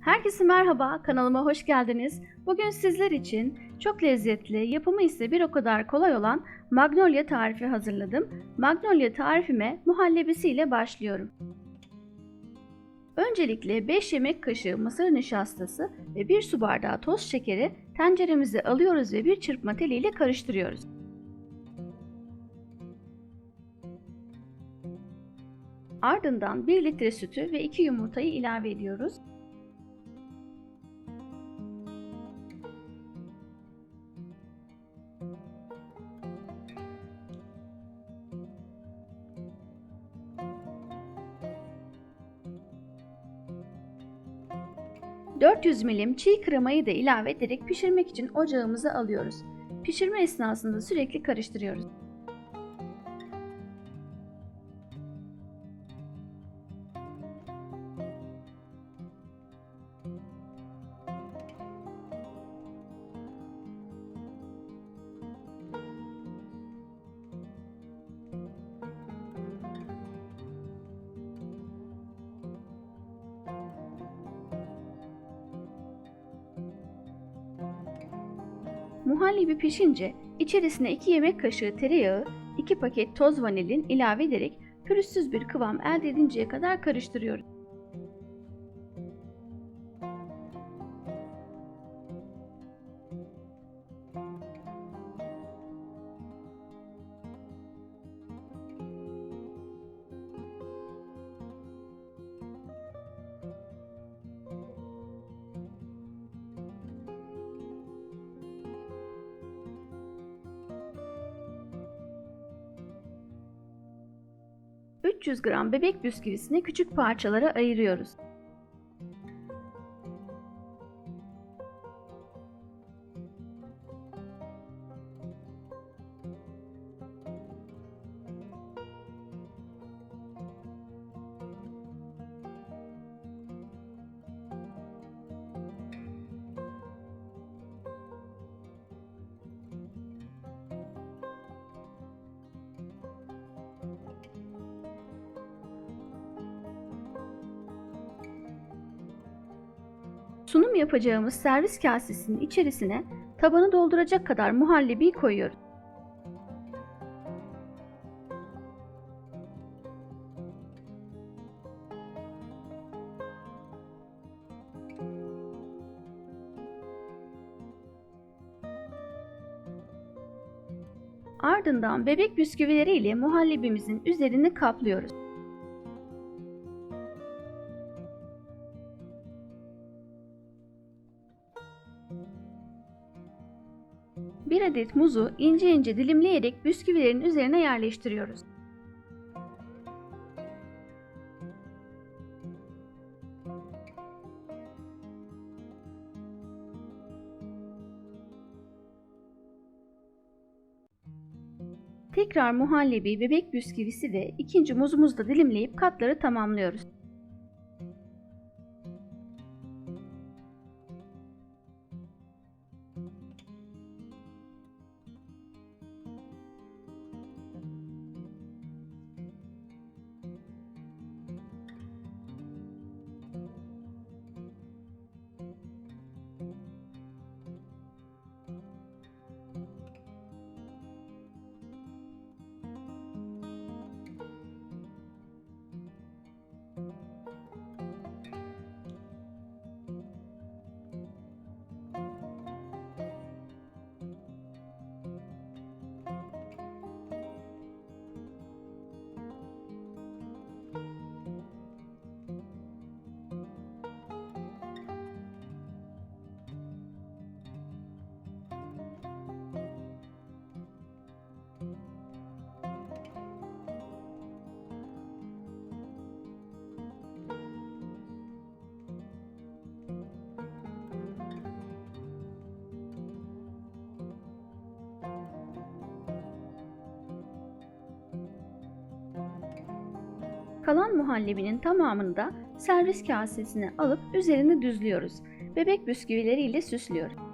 Herkese merhaba, kanalıma hoş geldiniz. Bugün sizler için çok lezzetli, yapımı ise bir o kadar kolay olan magnolia tarifi hazırladım. Magnolia tarifime muhallebisiyle başlıyorum. Öncelikle 5 yemek kaşığı mısır nişastası ve 1 su bardağı toz şekeri tenceremize alıyoruz ve bir çırpma teliyle karıştırıyoruz. Ardından 1 litre sütü ve 2 yumurtayı ilave ediyoruz. ...400 milim çiğ kremayı da ilave ederek pişirmek için ocağımıza alıyoruz. Pişirme esnasında sürekli karıştırıyoruz. Muhallebi pişince içerisine 2 yemek kaşığı tereyağı, 2 paket toz vanilin ilave ederek pürüzsüz bir kıvam elde edinceye kadar karıştırıyoruz. ...300 gram bebek bisküvisini küçük parçalara ayırıyoruz. Sunum yapacağımız servis kasesinin içerisine tabanı dolduracak kadar muhallebi koyuyoruz. Ardından bebek bisküvileri ile muhallebimizin üzerini kaplıyoruz. Bir adet muzu ince ince dilimleyerek bisküvilerin üzerine yerleştiriyoruz. Tekrar muhallebi, bebek bisküvisi ve ikinci muzumuzu da dilimleyip katları tamamlıyoruz. Kalan muhallebinin tamamını da servis kasesine alıp üzerine düzlüyoruz. Bebek bisküvileri ile süslüyoruz.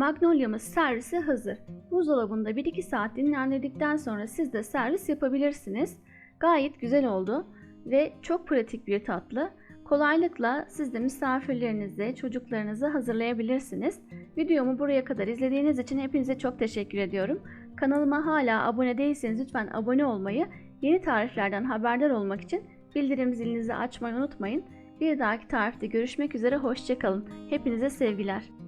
Magnolia'mız servise hazır. Buzdolabında 1-2 saat dinlendirdikten sonra siz de servis yapabilirsiniz. Gayet güzel oldu ve çok pratik bir tatlı. Kolaylıkla siz de misafirlerinize, çocuklarınıza hazırlayabilirsiniz. Videomu buraya kadar izlediğiniz için hepinize çok teşekkür ediyorum. Kanalıma hala abone değilseniz lütfen abone olmayı, yeni tariflerden haberdar olmak için bildirim zilinizi açmayı unutmayın. Bir dahaki tarifte görüşmek üzere, hoşçakalın. Hepinize sevgiler.